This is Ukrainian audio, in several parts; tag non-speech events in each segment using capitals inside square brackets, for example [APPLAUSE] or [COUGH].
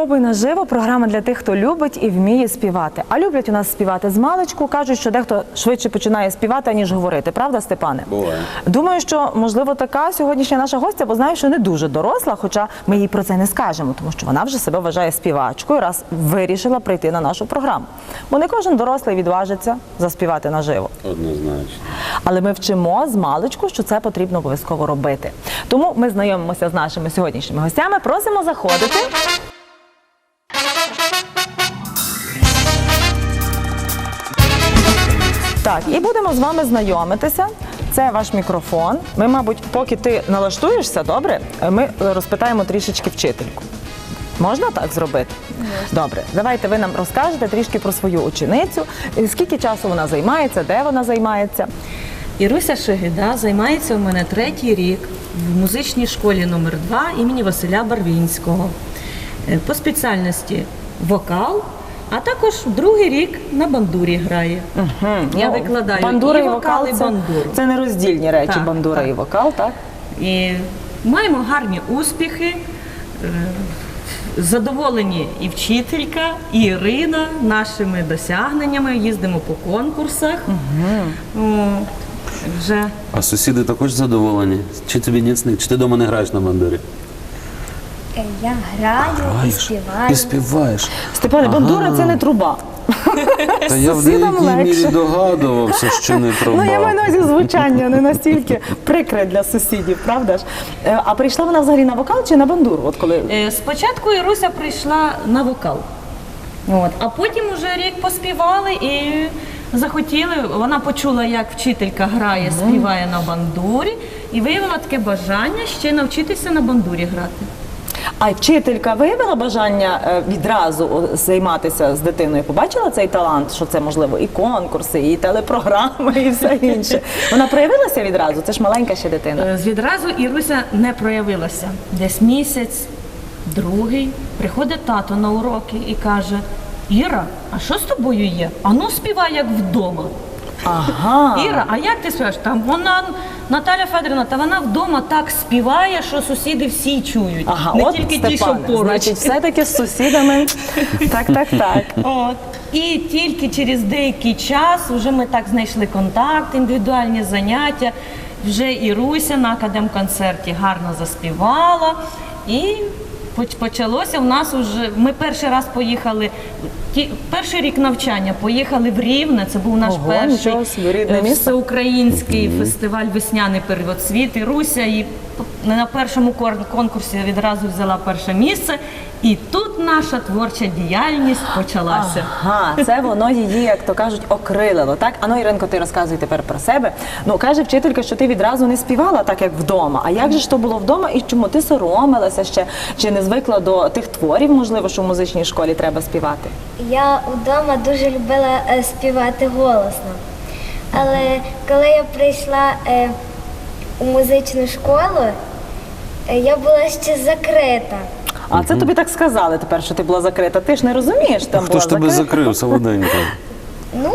Спробуй наживо. Програма для тих, хто любить і вміє співати. А люблять у нас співати з маличку. Кажуть, що дехто швидше починає співати, ніж говорити. Правда, Степане? Буває. Думаю, що можливо така сьогоднішня наша гостя, бо знаю, що не дуже доросла, хоча ми їй про це не скажемо, тому що вона вже себе вважає співачкою, раз вирішила прийти на нашу програму. Бо не кожен дорослий відважиться заспівати наживо. Однозначно. Але ми вчимо з маличку, що це потрібно обов'язково робити. Тому ми знайомимося з нашими сьогоднішніми гостями. Просимо заходити. Так, і будемо з вами знайомитися. Це ваш мікрофон. Ми, мабуть, поки ти налаштуєшся, добре, ми розпитаємо трішечки вчительку. Можна так зробити? Добре, давайте ви нам розкажете трішки про свою ученицю. Скільки часу вона займається, де вона займається? Іруся Шигида займається у мене третій рік в музичній школі номер 2 імені Василя Барвінського. Е, По спеціальності вокал, а також другий рік на бандурі грає. Я Ну, викладаю бандура і вокал, і це, бандуру. це не роздільні речі, Так, бандура так. і вокал, так? І маємо гарні успіхи. Е, Задоволені і вчителька, і Ірина нашими досягненнями. Їздимо по конкурсах. О, вже А сусіди також задоволені? Чи тобі ніцник? Чи ти вдома не граєш на бандурі? Е, Я граю і співаю. І співаєш. Степане, бандура це не труба. Та я в Сусідам деякій мірі догадувався, що не труба. Ну, я маю на увазі звучання не настільки прикре для сусідів, правда ж? Е, А прийшла вона взагалі на вокал чи на бандуру? От коли Е, Спочатку Іруся прийшла на вокал, От. а потім уже рік поспівали і захотіли. Вона почула, як вчителька грає, співає на бандурі, і виявила таке бажання ще навчитися на бандурі грати. А вчителька виявила бажання е, відразу займатися з дитиною. Побачила цей талант, що це можливо і конкурси, і телепрограми, і все інше. Вона проявилася відразу. Це ж маленька ще дитина. Е, Відразу Іруся не проявилася. Десь місяць, другий, приходить тато на уроки і каже: Іра, а що з тобою є? Ану співай як вдома. Ага. Іра, а як ти співаєш? Там вона Наталя Федорівна, та вона вдома так співає, що сусіди всі чують. Ага, не от тільки ті, що Степане, поруч. значить, все-таки з сусідами. Так, так, так. От. І тільки через деякий час вже ми так знайшли контакт, індивідуальні заняття. Вже і Руся на академконцерті гарно заспівала. І поч- почалося в нас уже. Ми перший раз поїхали. Ті, перший рік навчання поїхали в Рівне. Це був наш Ого, перший собі, рідне е, місто. всеукраїнський фестиваль Весняний первоцвіт. І Руся і на першому конкурсі відразу взяла перше місце. І тут наша творча діяльність почалася. Ага, це воно її, як то кажуть, окрилило. Так, ану, Іринко, ти розказуй тепер про себе. Ну каже вчителька, що ти відразу не співала так, як вдома. А як же ж то було вдома і чому ти соромилася ще? Чи не звикла до тих творів, можливо, що в музичній школі треба співати? Я вдома дуже любила е, співати голосно. Але коли я прийшла е, у музичну школу, е, я була ще закрита. А це тобі так сказали тепер, що ти була закрита. Ти ж не розумієш, там Хто була ж тебе закрита. закрив, солоденько? Ну,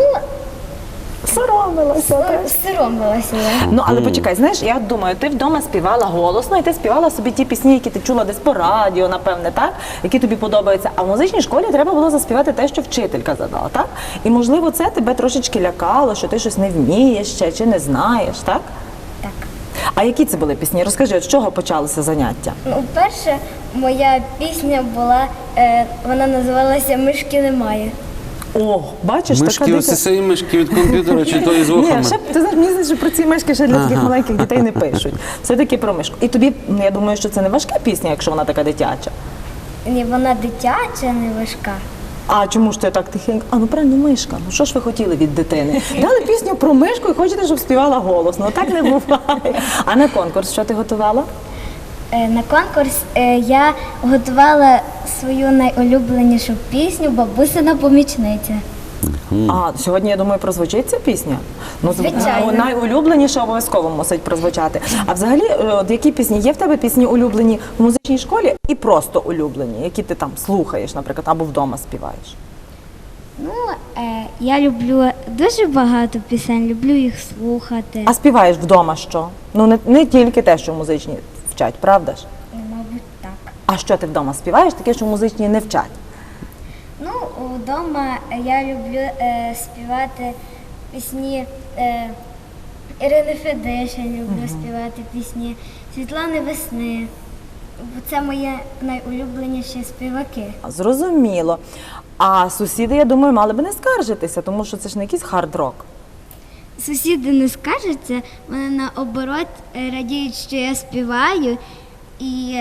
Соромилася. так. соромилася я. Ну але почекай, знаєш, я думаю, ти вдома співала голосно, і ти співала собі ті пісні, які ти чула десь по радіо, напевне, так, які тобі подобаються. А в музичній школі треба було заспівати те, що вчителька задала, так? І можливо, це тебе трошечки лякало, що ти щось не вмієш ще чи не знаєш, так? Так. А які це були пісні? Розкажи, от з чого почалося заняття? Ну, перше, моя пісня була, е, вона називалася Мишки немає. О, бачиш, Мишки, така ось дитя. цієї мишки від комп'ютера чи то із [LAUGHS] Ні, ще ти знаєш, мені здається, що про ці мишки ще для таких маленьких дітей не пишуть. Все таки про мишку. І тобі, ну, я думаю, що це не важка пісня, якщо вона така дитяча. Ні, вона дитяча, не важка. А чому ж ти так тихенько? А ну правильно, мишка. Ну що ж ви хотіли від дитини? Дали пісню про мишку і хочете, щоб співала голосно. Так не буває. А на конкурс що ти готувала? Е, На конкурс е, я готувала свою найулюбленішу пісню Бабусина помічниця. А сьогодні я думаю, прозвучить ця пісня. Ну Звичайно. найулюбленіше обов'язково мусить прозвучати. А взагалі, е, от які пісні є в тебе пісні улюблені в музичній школі і просто улюблені, які ти там слухаєш, наприклад, або вдома співаєш? Ну, е, я люблю дуже багато пісень, люблю їх слухати. А співаєш вдома що? Ну не, не тільки те, що в музичній вчать, правда ж? Мабуть, так. А що ти вдома співаєш? Таке, що музичні не вчать. Ну, вдома я люблю е, співати пісні е, Ірини Федишин, люблю співати пісні Світлани Весни. Бо Це мої найулюбленіші співаки. Зрозуміло. А сусіди, я думаю, мали би не скаржитися, тому що це ж не якийсь хард-рок. Сусіди не скаржаться, вони наоборот е, радіють, що я співаю і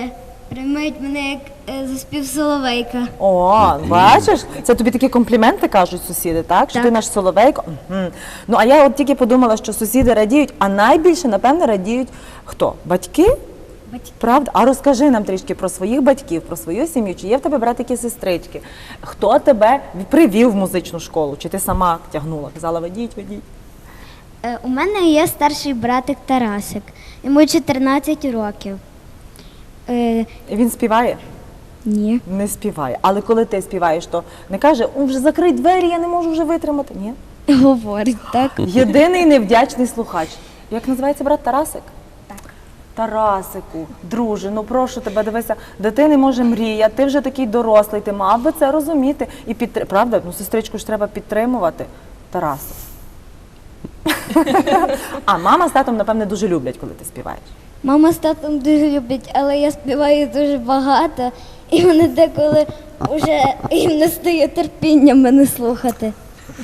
приймають мене як е, заспів Соловейка. О, бачиш, це тобі такі компліменти кажуть сусіди, так? Що ти наш соловейко. Мгм. Ну а я от тільки подумала, що сусіди радіють, а найбільше, напевно, радіють хто? Батьки? Батьки. Правда? А розкажи нам трішки про своїх батьків, про свою сім'ю. Чи є в тебе братики сестрички? Хто тебе привів в музичну школу? Чи ти сама тягнула? Казала, ведіть, ведіть. Е, У мене є старший братик Тарасик. Йому 14 років. Е, Він співає? ні. Не співає. Але коли ти співаєш, то не каже, «О, вже закрий двері, я не можу вже витримати. Ні. Говорить, так? [LAUGHS] Єдиний невдячний слухач. Як називається брат Тарасик? Так. Тарасику, друже, ну прошу тебе, дивися, дитини може мрія, ти вже такий дорослий, ти мав би це розуміти і підтримати. Правда, ну сестричку ж треба підтримувати. Тарасу. [LAUGHS] А мама з татом, напевне, дуже люблять, коли ти співаєш. Мама з татом дуже люблять, але я співаю дуже багато, і вони деколи вже їм не стає терпіння мене слухати.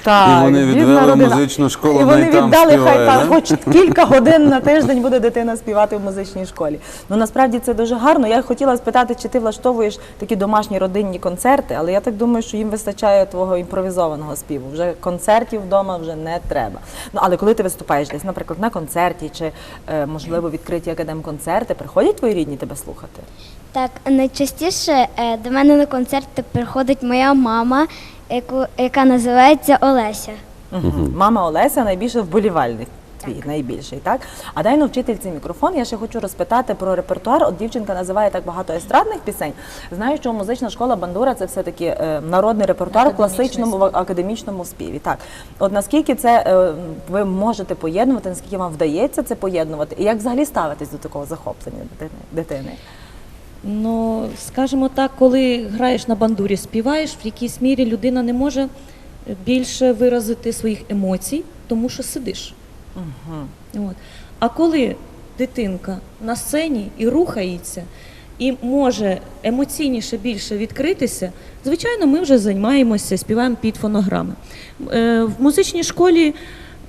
Так, І вони відвели родина. музичну школу, І вони там віддали, хай співає, там да? хоч [LAUGHS] кілька годин на тиждень буде дитина співати в музичній школі. Ну насправді це дуже гарно. Я хотіла спитати, чи ти влаштовуєш такі домашні родинні концерти, але я так думаю, що їм вистачає твого імпровізованого співу. Вже концертів вдома вже не треба. Ну але коли ти виступаєш десь, наприклад, на концерті чи е, можливо відкриті академконцерти, приходять твої рідні тебе слухати? Так, найчастіше е, до мене на концерти приходить моя мама, яку, яка називається Олеся. Мгм. Мама Олеся найбільше вболівальник. Твій найбільший, так? А дай ну вчительці мікрофон. Я ще хочу розпитати про репертуар. От дівчинка називає так багато естрадних пісень. Знаю, що музична школа Бандура це все таки е, народний репертуар в класичному в академічному співі. Так, от наскільки це е, ви можете поєднувати, наскільки вам вдається це поєднувати, і як взагалі ставитись до такого захоплення дитини? дитини? Ну, скажімо так, коли граєш на бандурі, співаєш, в якійсь мірі людина не може більше виразити своїх емоцій, тому що сидиш. От. А коли дитинка на сцені і рухається, і може емоційніше більше відкритися, звичайно, ми вже займаємося, співаємо під фонограми. Е, В музичній школі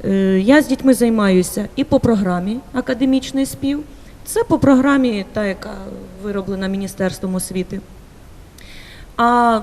е, я з дітьми займаюся і по програмі академічний спів. Це по програмі, та, яка вироблена Міністерством освіти. А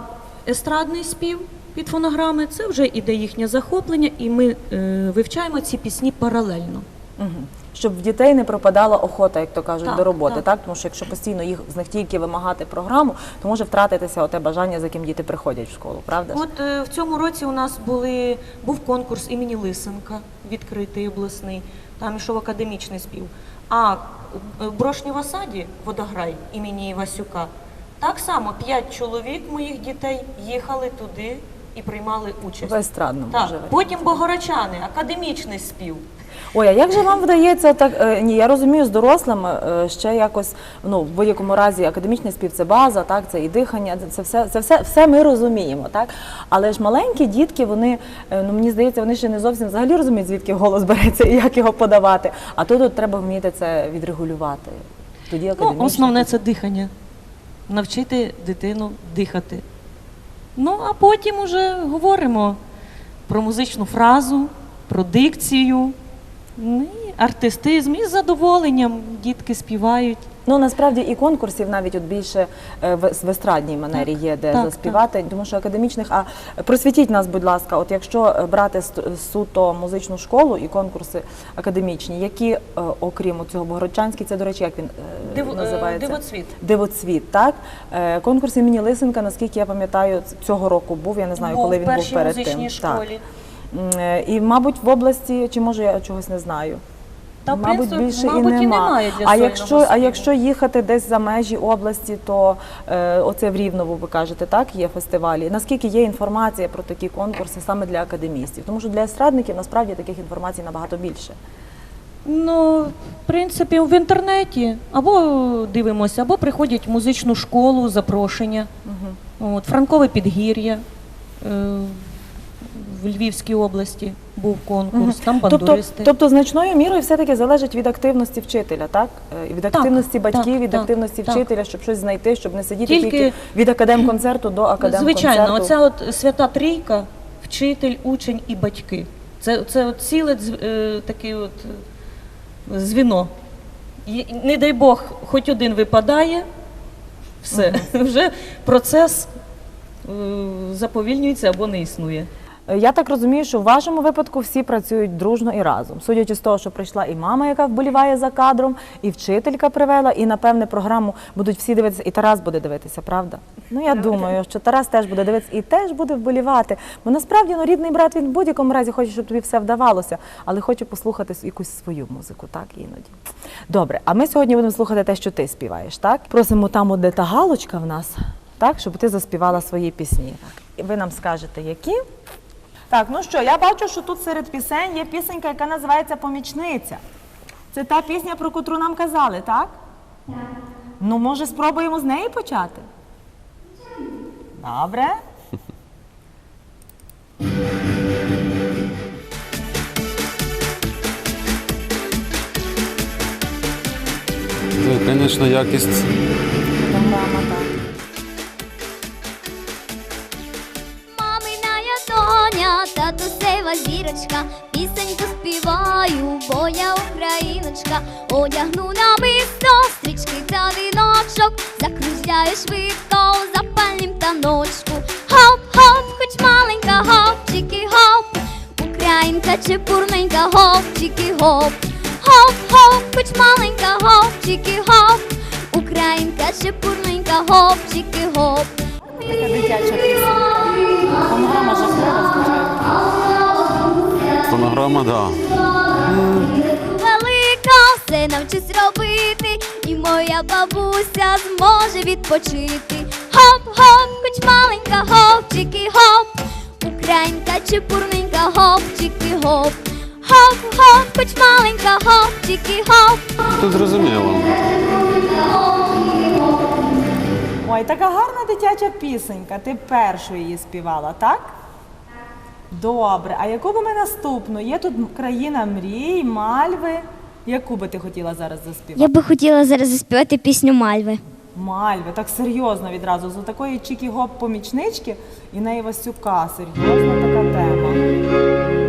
естрадний спів під фонограми це вже іде їхнє захоплення, і ми е, вивчаємо ці пісні паралельно. Угу. Щоб в дітей не пропадала охота, як то кажуть, Так, до роботи, так. так. Тому що якщо постійно їх з них тільки вимагати програму, то може втратитися оте бажання, за яким діти приходять в школу, правда? От е, в цьому році у нас були, був конкурс імені Лисенка, відкритий обласний, там йшов академічний спів. А в Брошні в осаді водограй імені Івасюка. Так само п'ять чоловік моїх дітей їхали туди і приймали участь. В естрадному Так, вже потім богорочани, академічний спів. Ой, а як же вам вдається так? е, Ні, я розумію, з дорослими е, ще якось ну в будь-якому разі академічний спів це база, так це і дихання, це- це все, це все, все ми розуміємо, так. Але ж маленькі дітки, вони е, ну мені здається, вони ще не зовсім взагалі розуміють, звідки голос береться і як його подавати. А тут от треба вміти це відрегулювати. Тоді Ну, академічний основне це дихання. Навчити дитину дихати. Ну, а потім уже говоримо про музичну фразу, про дикцію, ну, і артистизм, і з задоволенням дітки співають. Ну насправді і конкурсів навіть от більше е, в, в естрадній манері Так, є де так, заспівати, тому що академічних. А просвітіть нас, будь ласка, от якщо е, брати ст- суто музичну школу і конкурси академічні, які е, окрім цього Богородчанський, це до речі, як він е, Диво- е, називається? «Дивоцвіт». Дивоцвіт, так Е, конкурс імені Лисенка, наскільки я пам'ятаю, цього року був. Я не знаю, Був коли він був перед тим. Так. школі. Е, І, мабуть, в області, чи може я чогось не знаю. Та, в мабуть, принципі, більше мабуть, і нема. немає для а якщо, а якщо їхати десь за межі області, то е, оце в Рівнову, ви кажете, так, є фестивалі. Наскільки є інформація про такі конкурси саме для академістів? Тому що для естрадників насправді таких інформацій набагато більше. Ну, в принципі, в інтернеті або дивимося, або приходять в музичну школу, запрошення. От, Франкове підгір'я е, в Львівській області був конкурс, там Тобто, бандуристи. тобто значною мірою все-таки залежить від активності вчителя, так? Е, Від активності батьків, так, від так, активності так. вчителя, щоб щось знайти, щоб не сидіти Тільки- тільки, від академконцерту до академконцерту. Звичайно, оця от свята трійка, вчитель, учень і батьки. Це, це от ціле е, таке от е, звіно. Не дай Бог, хоч один випадає, все, [LAUGHS] вже процес е, заповільнюється або не існує. Я так розумію, що в вашому випадку всі працюють дружно і разом. Судячи з того, що прийшла і мама, яка вболіває за кадром, і вчителька привела, і напевне програму будуть всі дивитися, і Тарас буде дивитися, правда? Ну я думаю, що Тарас теж буде дивитися і теж буде вболівати. Бо насправді ну, рідний брат він в будь-якому разі хоче, щоб тобі все вдавалося, але хоче послухати якусь свою музику, так іноді. Добре, а ми сьогодні будемо слухати те, що ти співаєш, так? Просимо там, де та галочка в нас, так, щоб ти заспівала свої пісні. Ви нам скажете, які. Так, ну що, я бачу, що тут серед пісень є пісенька, яка називається Помічниця. Це та пісня, про котру нам казали, так? Так. Ну, може, спробуємо з неї почати? Добре. Це, звісно, якість. Доня, татусева зірочка, пісеньку співаю, бо я україночка, одягну на мисто, стрічки та віночок, закружляю швидко запальнім таночку. Хоп-хоп, хоч маленька, хопчики, гоп, Українка чепурненька, хопчики, гоп. Хоп-хоп, хоч маленька, хопчики, гоп, Українка чепурненька, хопчики, гоп. Така дитяча пісня. Жахлива, звичайно. Фонограма. Да. велика, все навчусь робити, і моя бабуся зможе відпочити. Хоп-хоп, хоч маленька, хопчики, гоп, Українка чепурненька, хопчики, гоп. Хоп-хоп, хоч маленька, хопчики, гоп. Тут зрозуміло. Ой, така гарна дитяча пісенька. Ти першу її співала, так? Добре. А яку би ми наступну? Є тут країна мрій, мальви. Яку би ти хотіла зараз заспівати? Я би хотіла зараз заспівати пісню Мальви. Мальви, так серйозно відразу. З такої чікі-гоп помічнички і на Івасюка. Серйозна така тема.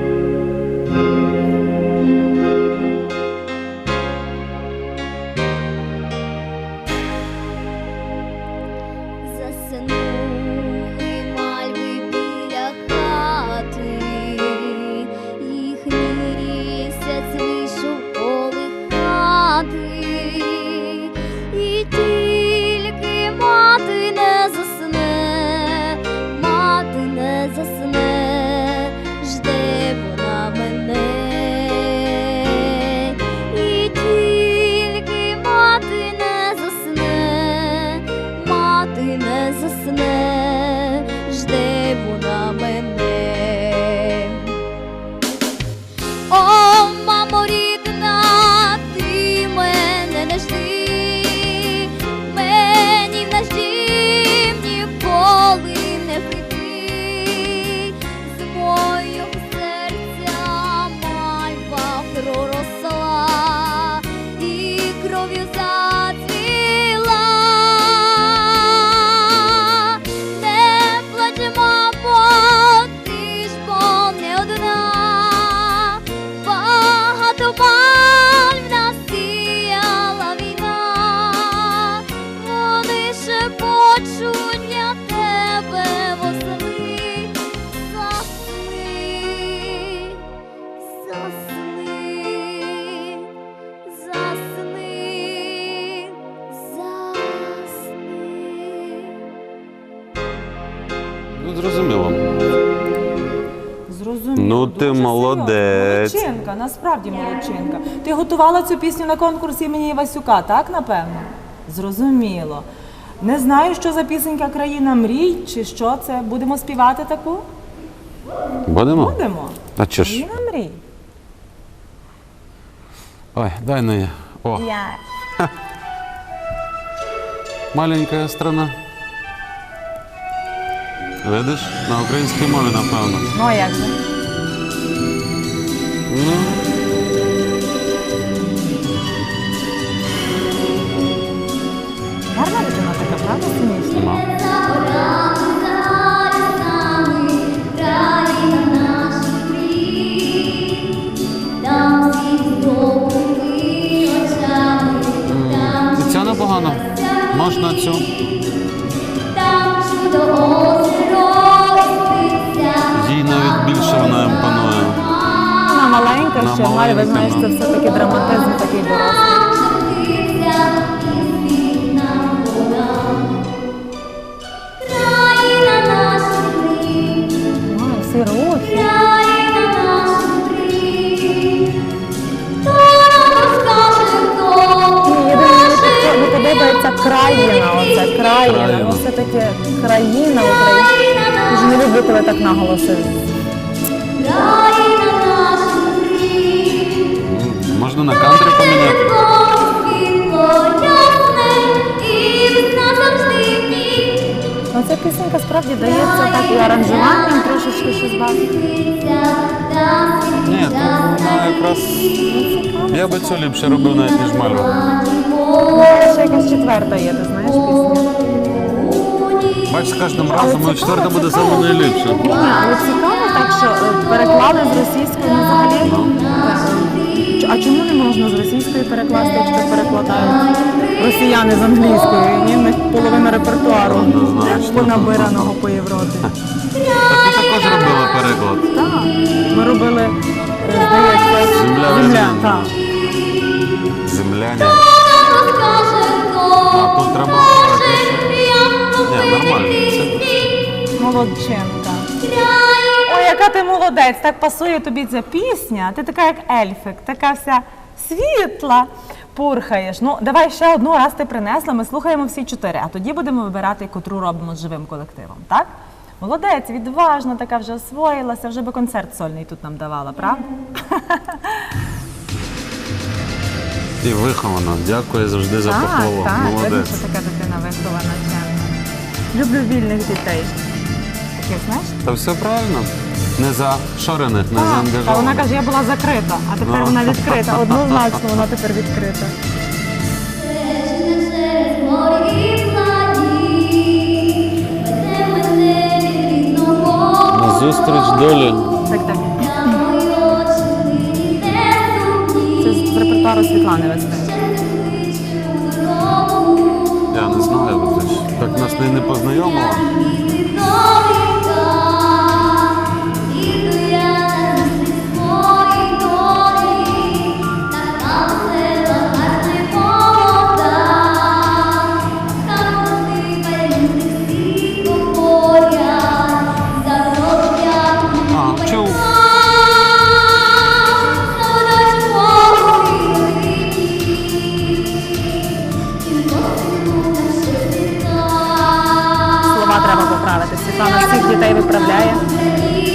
Молодець. серйозно. Молодчинка, насправді молодчинка. Ти готувала цю пісню на конкурс імені Івасюка, так, напевно? Зрозуміло. Не знаю, що за пісенька країна мрій, чи що це. Будемо співати таку? Будемо? Будемо. А чого ж? Країна мрій. Ой, дай на я. О, Я. [LAUGHS] маленька страна. Видиш? На українській мові, напевно. Ну а як же? Ну, Гарна дитина така, правда, синічна? І ця непогано. Можна цю. Їй навіть більше вона імпонує. Вона маленька Вона ще, має, ви знаєш, ну. це все-таки драматизм такий дорослий. Оце країна. Країна. Ну, все-таки країна Україна. Дуже не люблю, коли так наголоси. Можна на кантрі поміняти. Ну, ця пісенька справді дається так і аранжуванням трошечки щось бачити. Ні, то вона якраз. Я би цю ліпше робив навіть ніж мальва. Ще якась четверта є, ти знаєш пісня. Бач, з кожним разом моя четверта буде саме найліпша. Ні, але цікаво так, що е, переклали з російської ну, взагалі. е, ч- А чому не можна з російської перекласти, якщо перекладають росіяни з англійської? Ні, в них половина репертуару Однозначно. понабирано по Європі. Так ти також робила переклад. Так, ми робили, е, здається, Земля земля. Так. Це Ой, яка ти молодець, так пасує тобі ця пісня. Ти така як ельфик, така вся світла. Пурхаєш. Ну, давай ще одну раз ти принесла. Ми слухаємо всі чотири, а тоді будемо вибирати, котру робимо з живим колективом. Так? Молодець, відважна, така вже освоїлася, вже би концерт сольний тут нам давала, правда? [LAUGHS] І виховано. Дякую завжди за так, похвалу. так, Молодець. що така дитина вихована чемна. Люблю вільних дітей. Таких, знаєш? Та все правильно. Не зашорених, не Так, Та вона каже, я була закрита, а тепер Ну. вона відкрита. [LAUGHS] Однозначно вона тепер відкрита. Зустріч долі. Так, так. Це з репертуару Світлани Весни. Я не знаю, ж так нас не, не познайомила. Дітей виправляє,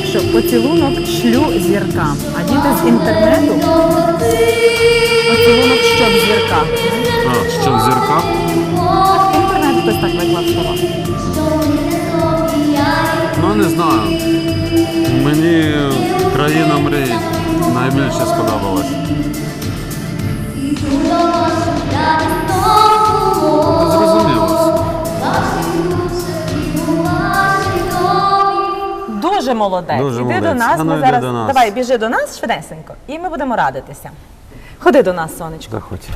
що поцілунок шлю зіркам. А діти з інтернету поцілунок що в зірках. А, що в зірках? Інтернет хтось так виклав слова. Ну, не знаю. Мені країна мрій найбільше сподобалась. Зрозуміло. Дуже молодець. Дуже іди молодець. до нас. А ну, Ми йди зараз до нас. давай, біжи до нас швидесенько, і ми будемо радитися. Ходи до нас, сонечко. Заходь.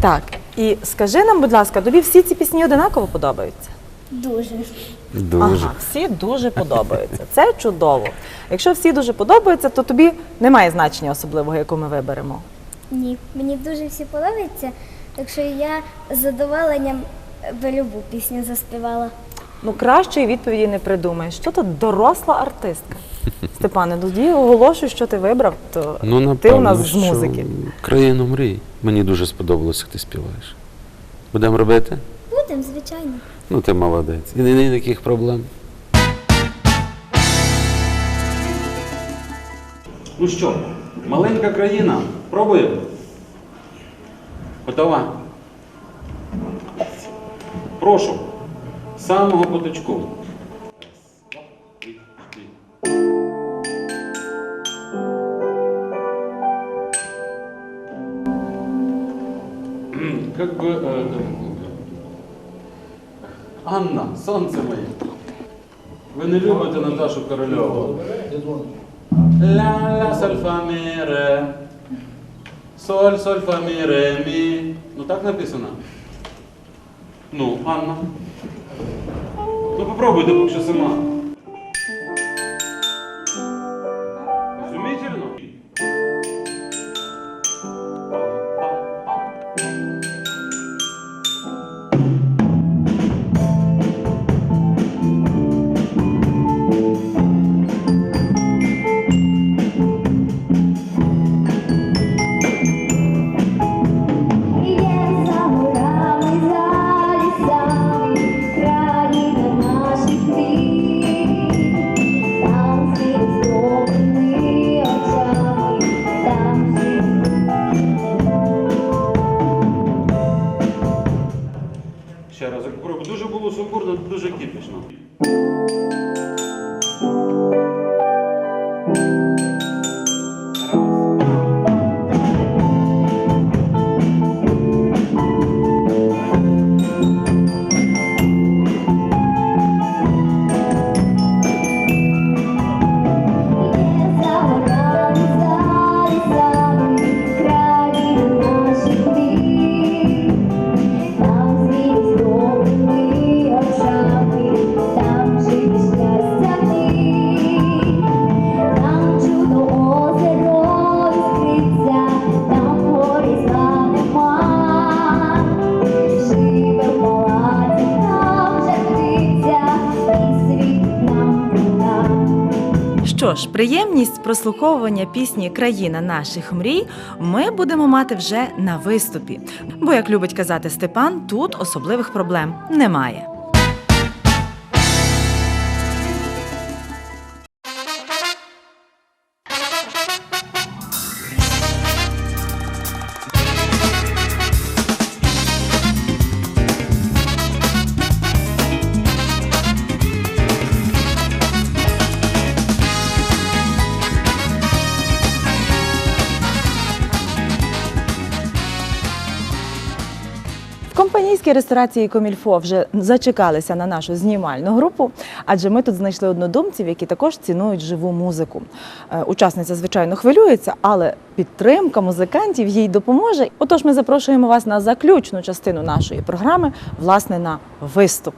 Так, і скажи нам, будь ласка, тобі всі ці пісні одинаково подобаються? Дуже. Дуже. Ага, всі дуже подобаються. Це чудово. Якщо всі дуже подобаються, то тобі немає значення особливого, яку ми виберемо. Ні, мені дуже всі подобається, так що я з задоволенням би любу пісню заспівала. Ну, кращої відповіді не придумаєш. Що то доросла артистка. Степане, тоді оголошуй, що ти вибрав, то Ну, напевно, ти у нас з музики. Країну мрій. Мені дуже сподобалося, як ти співаєш. Будемо робити? Будем, звичайно. Ну, ти молодець. І не ніяких проблем. Ну що, Маленька країна. Пробуємо. Готова? Прошу. Самого поточку. Как бы... э, Анна, сонце моє. Ви не любите Наташу Корольову? Ля ля соль фа мі ре. Соль, соль фа мі ре мі. Ну так написано. Ну, Анна. Ну попробуйте поки що сама. Дуже дуже кіпішно. Що ж, приємність прослуховування пісні Країна наших мрій ми будемо мати вже на виступі. Бо, як любить казати Степан, тут особливих проблем немає. Ресторації Комільфо вже зачекалися на нашу знімальну групу, адже ми тут знайшли однодумців, які також цінують живу музику. Е, Учасниця, звичайно, хвилюється, але підтримка музикантів їй допоможе. Отож, ми запрошуємо вас на заключну частину нашої програми, власне, на виступ.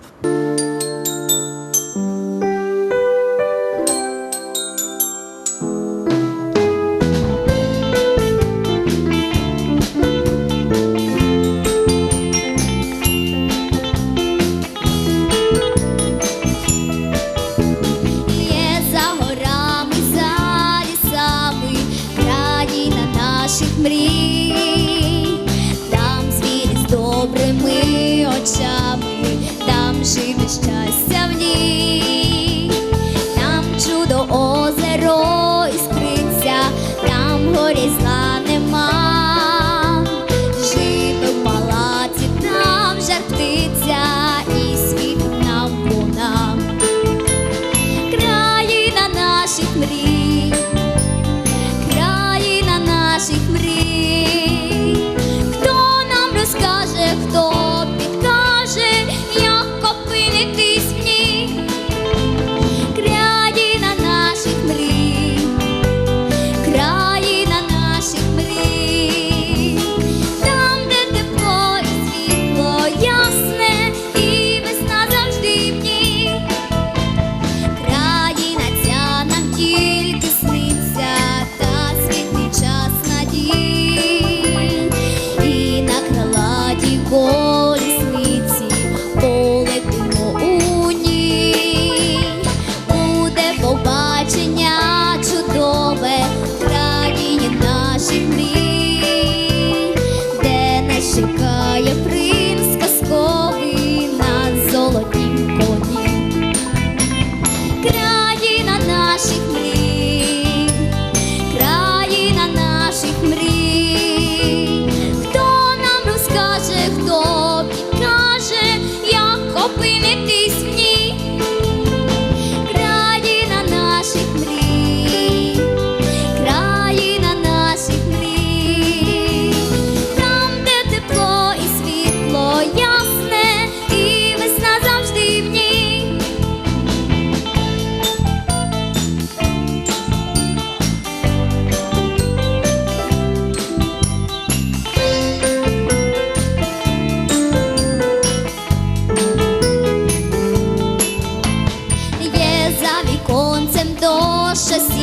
HEC.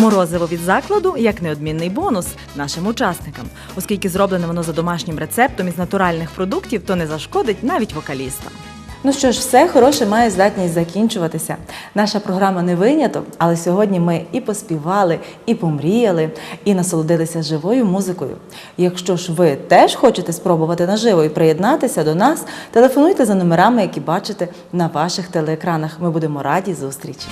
Морозиво від закладу як неодмінний бонус нашим учасникам, оскільки зроблене воно за домашнім рецептом із натуральних продуктів, то не зашкодить навіть вокалістам. Ну що ж, все хороше має здатність закінчуватися. Наша програма не виняток, але сьогодні ми і поспівали, і помріяли, і насолодилися живою музикою. Якщо ж ви теж хочете спробувати наживо і приєднатися до нас, телефонуйте за номерами, які бачите на ваших телеекранах. Ми будемо раді зустрічі.